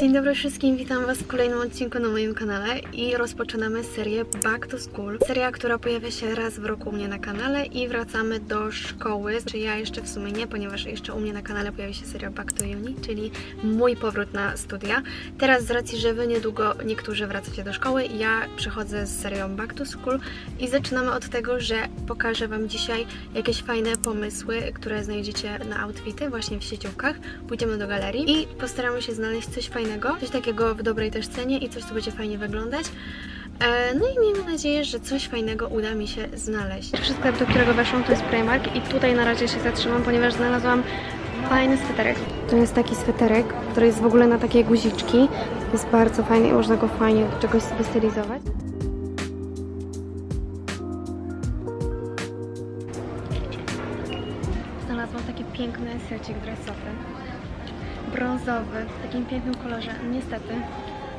Dzień dobry wszystkim, witam Was w kolejnym odcinku na moim kanale i rozpoczynamy serię Back to School. Seria, która pojawia się raz w roku u mnie na kanale i wracamy do szkoły, czy ja jeszcze w sumie nie, ponieważ jeszcze u mnie na kanale pojawi się seria Back to Uni, czyli mój powrót na studia. Teraz z racji, że Wy niedługo niektórzy wracacie do szkoły, ja przychodzę z serią Back to School i zaczynamy od tego, że pokażę Wam dzisiaj jakieś fajne pomysły, które znajdziecie na outfity właśnie w sieciówkach. Pójdziemy do galerii i postaramy się znaleźć coś fajnego, coś takiego w dobrej też cenie i coś, co będzie fajnie wyglądać. E, No i miejmy nadzieję, że coś fajnego uda mi się znaleźć. Pierwszy sklep, do którego weszłam, to jest Primark i tutaj na razie się zatrzymam, ponieważ znalazłam fajny sweterek. To jest taki sweterek, który jest w ogóle na takie guziczki. Jest bardzo fajny i można go fajnie do czegoś sobie stylizować. Znalazłam taki piękny secik dresowy. Brązowy, w takim pięknym kolorze. Niestety,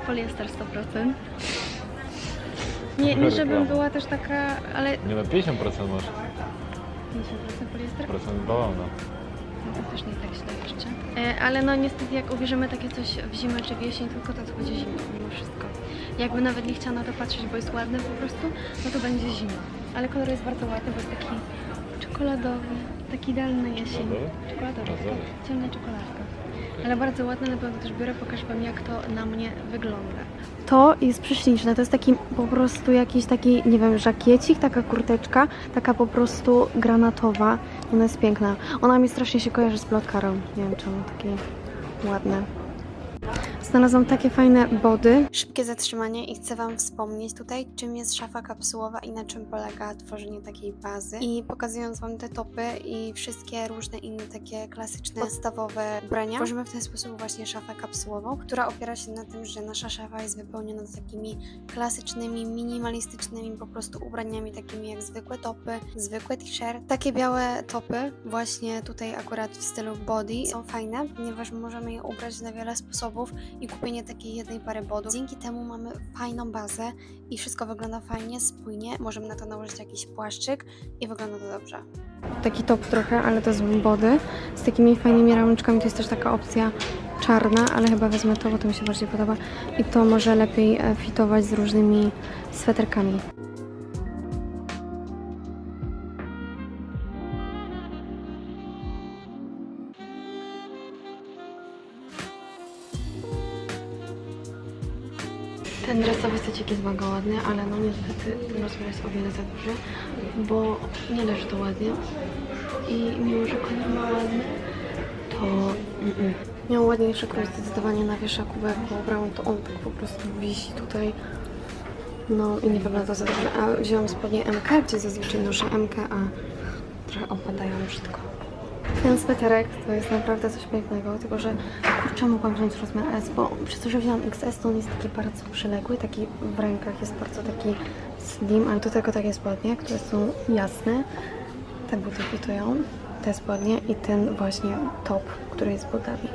poliester 100%. Nie, nie żebym była też taka, ale Nie no, 50% masz. 50% poliester? Procent bawełna. No to też nie tak źle jeszcze. E, ale no niestety jak ubierzemy takie coś w zimę czy w jesień, tylko to, to będzie zimno mimo wszystko. Jakby nawet nie chciała na to patrzeć, bo jest ładny po prostu, no to będzie zimno. Ale kolor jest bardzo ładny, bo jest taki czekoladowy, taki idealny jesień. Czekoladowy? Czekoladowy, Czekoladowy. ciemna czekoladka. Ale bardzo ładny, na pewno też biorę, pokażę Wam jak to na mnie wygląda. To jest prześliczne, to jest taki po prostu jakiś taki, nie wiem, żakiecik, taka kurteczka, taka po prostu granatowa. Ona jest piękna. Ona mi strasznie się kojarzy z plotkarą. Nie wiem czemu, takie ładne. Znalazłam takie fajne body. Szybkie zatrzymanie i chcę Wam wspomnieć tutaj, czym jest szafa kapsułowa i na czym polega tworzenie takiej bazy. I pokazując Wam te topy i wszystkie różne inne takie klasyczne, podstawowe ubrania, tworzymy w ten sposób właśnie szafę kapsułową, która opiera się na tym, że nasza szafa jest wypełniona takimi klasycznymi, minimalistycznymi po prostu ubraniami, takimi jak zwykłe topy, zwykłe t-shirt. Takie białe topy, właśnie tutaj akurat w stylu body, są fajne, ponieważ możemy je ubrać na wiele sposobów i kupienie takiej jednej pary bodów. Dzięki temu mamy fajną bazę i wszystko wygląda fajnie, spójnie. Możemy na to nałożyć jakiś płaszczyk i wygląda to dobrze. Taki top trochę, ale to z body, z takimi fajnymi rameczkami. To jest też taka opcja czarna, ale chyba wezmę to, bo to mi się bardziej podoba. I to może lepiej e, fitować z różnymi sweterkami. Dresowy secik jest mega ładny, ale no niestety ten rozmiar jest o wiele za duży, bo nie leży to ładnie. I mimo, że kolor ma ładny, to mm-mm. miał ładniejszy krój zdecydowanie na wieszaku, bo jak go to on tak po prostu wisi tutaj. No i nie wygląda za dobrze. A wzięłam spodnie MK, gdzie zazwyczaj noszę MK, a trochę opadają brzydko. Ten sweterek to jest naprawdę coś pięknego, tylko że kurczę mogłam wziąć rozmiar S, bo przez to, że wziąłam XS, to on jest taki bardzo przyległy, taki w rękach jest bardzo taki slim, ale do tego takie spodnie, które są jasne, te buty fitują, te spodnie i ten właśnie top, który jest butami.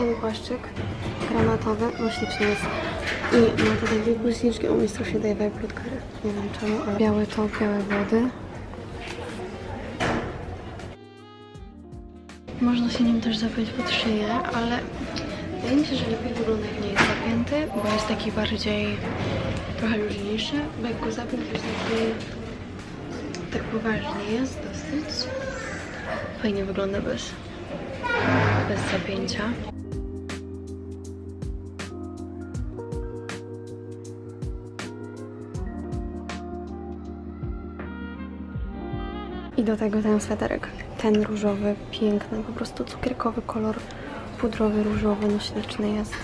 Ten płaszczyk granatowy, no śliczny jest. I ma to takie guziczki, on mi strasznie daje vibe. Nie wiem czemu, ale białe to, białe wody. Można się nim też zapiąć pod szyję, ale wydaje mi się, że lepiej wygląda jak nie jest zapięty, bo jest taki bardziej trochę luźniejszy, bo jak go zapiąć to jest taki tak poważnie jest dosyć. Fajnie wygląda bez, bez zapięcia. I do tego ten sweterek. Ten różowy, piękny, po prostu cukierkowy kolor, pudrowy, różowy, no śliczny jest.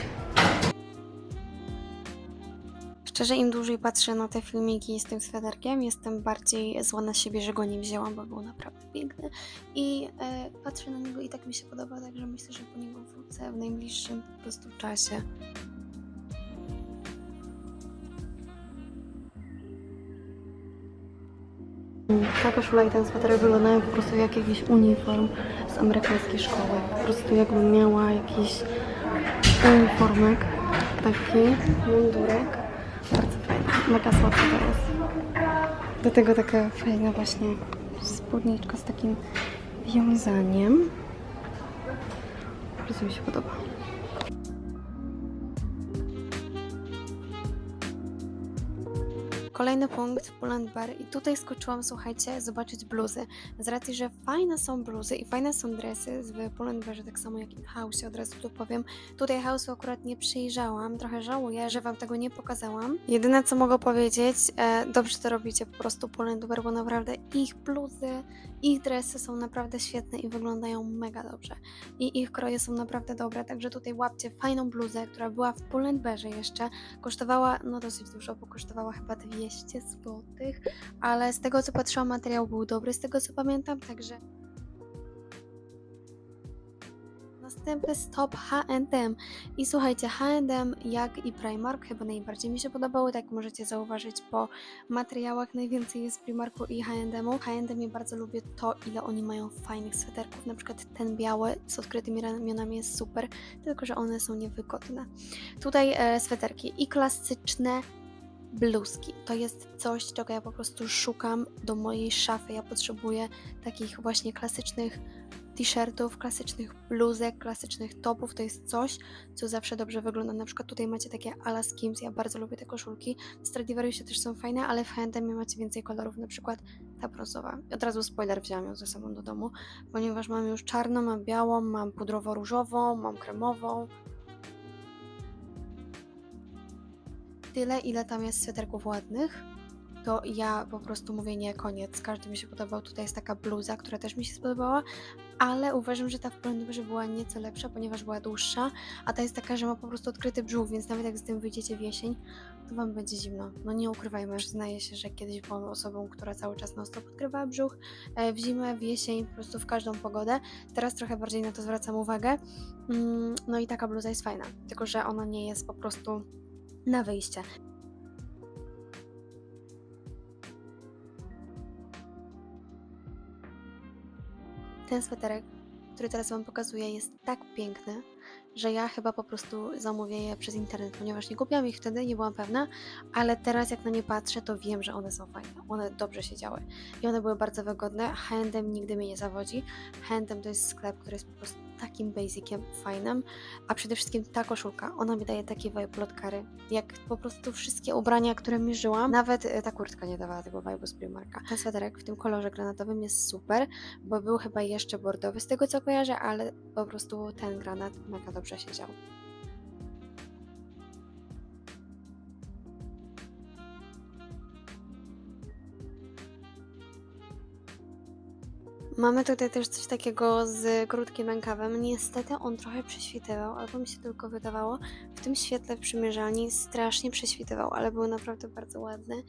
Szczerze, im dłużej patrzę na te filmiki z tym sweterkiem, jestem bardziej zła na siebie, że go nie wzięłam, bo był naprawdę piękny. I e, patrzę na niego i tak mi się podoba, także myślę, że po niego wrócę w najbliższym po prostu czasie. Ta koszula i ten sweterek wyglądają po prostu jak jakiś uniform z amerykańskiej szkoły. Po prostu jakbym miała jakiś uniformek, taki mundurek. Bardzo fajny, mega słodki to jest. Do tego taka fajna właśnie spódniczka z takim wiązaniem. co mi się podoba. Kolejny punkt, Pull Bar i tutaj skoczyłam, słuchajcie, zobaczyć bluzy. Z racji, że fajne są bluzy i fajne są dresy w Pull Barze, tak samo jak i w House, od razu tu powiem. Tutaj House'u akurat nie przyjrzałam, trochę żałuję, że Wam tego nie pokazałam. Jedyne co mogę powiedzieć, e, dobrze to robicie po prostu Pull Bar, bo naprawdę ich bluzy, ich dresy są naprawdę świetne i wyglądają mega dobrze. I ich kroje są naprawdę dobre, także tutaj łapcie fajną bluzę, która była w Pull Barze jeszcze, kosztowała no dosyć dużo, bo kosztowała chyba 200 zł, ale z tego co patrzyłam materiał był dobry, z tego co pamiętam, także Następny stop H&M i słuchajcie, H&M jak i Primark chyba najbardziej mi się podobały, tak możecie zauważyć po materiałach najwięcej jest Primarku i H&M-u. H&M ja bardzo lubię to, ile oni mają fajnych sweterków, na przykład ten biały z odkrytymi ramionami jest super, tylko że one są niewygodne. Tutaj e, sweterki i klasyczne bluzki. To jest coś, czego ja po prostu szukam do mojej szafy. Ja potrzebuję takich właśnie klasycznych t-shirtów, klasycznych bluzek, klasycznych topów. To jest coś, co zawsze dobrze wygląda. Na przykład tutaj macie takie ala Skims, ja bardzo lubię te koszulki. W Stradivariusie też są fajne, ale w H&M macie więcej kolorów, na przykład ta brązowa. Od razu spoiler wziąłam ją ze sobą do domu, ponieważ mam już czarną, mam białą, mam pudrowo-różową, mam kremową. Tyle, ile tam jest sweterków ładnych, to ja po prostu mówię nie, koniec. Każdy mi się podobał. Tutaj jest taka bluza, która też mi się spodobała, ale uważam, że ta w Polonderze była nieco lepsza, ponieważ była dłuższa, a ta jest taka, że ma po prostu odkryty brzuch, więc nawet jak z tym wyjdziecie w jesień, to wam będzie zimno. No nie ukrywajmy, przyznaję się, że kiedyś byłam osobą, która cały czas non stop odkrywała brzuch, e, w zimę, w jesień, po prostu w każdą pogodę. Teraz trochę bardziej na to zwracam uwagę. Mm, No i taka bluza jest fajna, tylko że ona nie jest po prostu na wyjście. Ten sweterek, który teraz Wam pokazuję, jest tak piękny, że ja chyba po prostu zamówię je przez internet, ponieważ nie kupiłam ich wtedy, nie byłam pewna, ale teraz jak na nie patrzę, to wiem, że one są fajne. One dobrze się działy i one były bardzo wygodne. H&M nigdy mnie nie zawodzi. H&M to jest sklep, który jest po prostu takim basiciem fajnym, a przede wszystkim ta koszulka, ona mi daje taki vibe lotkary, jak po prostu wszystkie ubrania, które mierzyłam, nawet e, ta kurtka nie dawała tego vibe'u z Primarka. Ten sweterek w tym kolorze granatowym jest super, bo był chyba jeszcze bordowy z tego co kojarzę, ale po prostu ten granat mega dobrze się Mamy tutaj też coś takiego z krótkim rękawem. Niestety on trochę prześwitywał, albo mi się tylko wydawało. W tym świetle w przymierzalni strasznie prześwitywał, ale był naprawdę bardzo ładny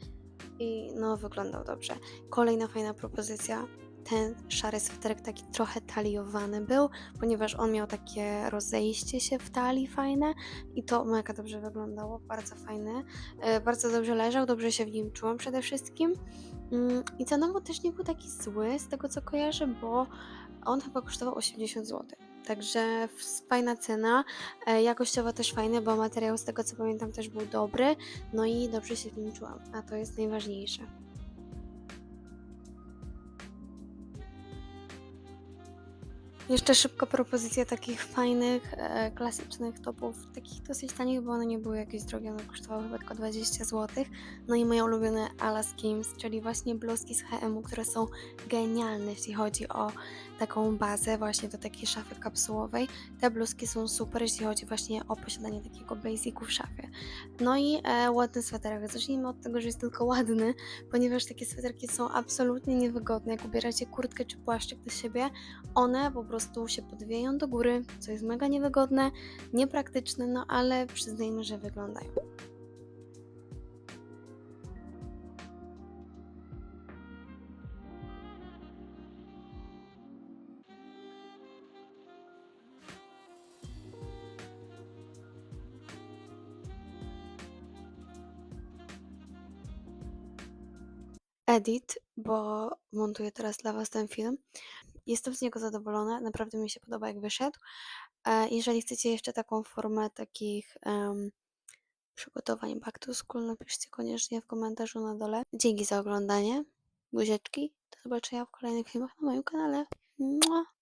i no wyglądał dobrze. Kolejna fajna propozycja. Ten szary sweterek taki trochę taliowany był, ponieważ on miał takie rozejście się w talii fajne i to mega dobrze wyglądało, bardzo fajny. E, Bardzo dobrze leżał, dobrze się w nim czułam przede wszystkim. Mm, I cenowo też nie był taki zły, z tego co kojarzę, bo on chyba kosztował 80 zł. Także fajna cena, e, jakościowo też fajny, bo materiał z tego co pamiętam też był dobry, no i dobrze się w nim czułam, a to jest najważniejsze. Jeszcze szybko propozycja takich fajnych, e, klasycznych topów, takich dosyć tanich, bo one nie były jakieś drogie, one kosztowały chyba tylko 20 zł. No i moje ulubione Ala Skims, czyli właśnie bluzki z H&M, które są genialne, jeśli chodzi o taką bazę właśnie do takiej szafy kapsułowej. Te bluzki są super, jeśli chodzi właśnie o posiadanie takiego basicu w szafie. No i e, ładny sweterek. Zacznijmy od tego, że jest tylko ładny, ponieważ takie sweterki są absolutnie niewygodne. Jak ubieracie kurtkę czy płaszczyk do siebie, one po prostu się podwieją do góry, co jest mega niewygodne, niepraktyczne, no ale przyznajmy, że wyglądają. Edit, bo montuję teraz dla Was ten film. Jestem z niego zadowolona, naprawdę mi się podoba jak wyszedł. E, Jeżeli chcecie jeszcze taką formę takich em, przygotowań back to school, napiszcie koniecznie w komentarzu na dole. Dzięki za oglądanie. Buzieczki. Do zobaczenia w kolejnych filmach na moim kanale. Mua!